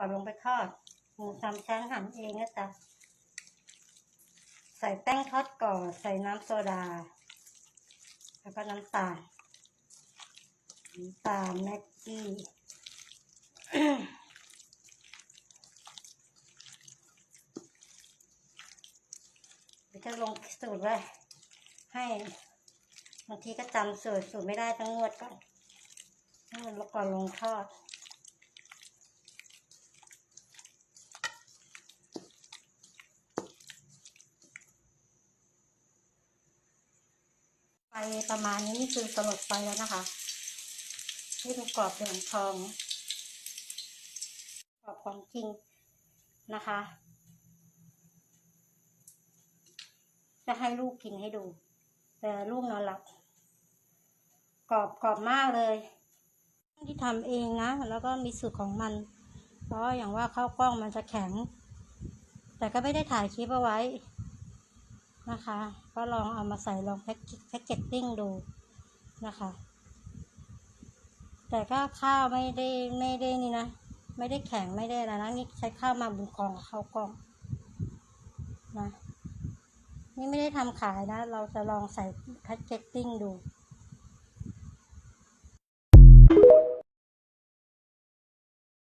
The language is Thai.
ก่อนลงไปทอดหมูสามชั้นหั่นเองนะจ๊ะใส่แป้งทอดก่อนใส่น้ำโซดา แล้วก็น้ำตาลน้ำตาลแม็กกี้เดี๋ยวจะลงสูตรไว้ให้บางทีก็จำสูตรสูตรไม่ได้ต้องงวดก่อนงวดแล้วก่อนลงทอด ไฟประมาณนี้นี่คือสลดไฟแล้วนะคะ ให้ดูกรอบเหลืองทอง กรอบของจริงนะคะ จะให้ลูกกินให้ดู แต่ลูกนอนหลับ กรอบกรอบมากเลย ที่ทำเองนะ แล้วก็มีสูตรของมัน เพราะอย่างว่าข้าวกล้องมันจะแข็ง แต่ก็ไม่ได้ถ่ายคลิปเอาไว้ นะคะ ก็ลองเอามาใส่ลองแพ็กแพ็กเกจติ้งดูนะคะ แต่ก็ข้าวไม่ได้ไม่ได้นี่นะ ไม่ได้แข็งไม่ได้อะไรนะนี่ใช้ข้าวมาบุญกองกับข้าวกล้องนะนี่ไม่ได้ทำขายนะ เราจะลองใส่แพ็กเกจติ้งดู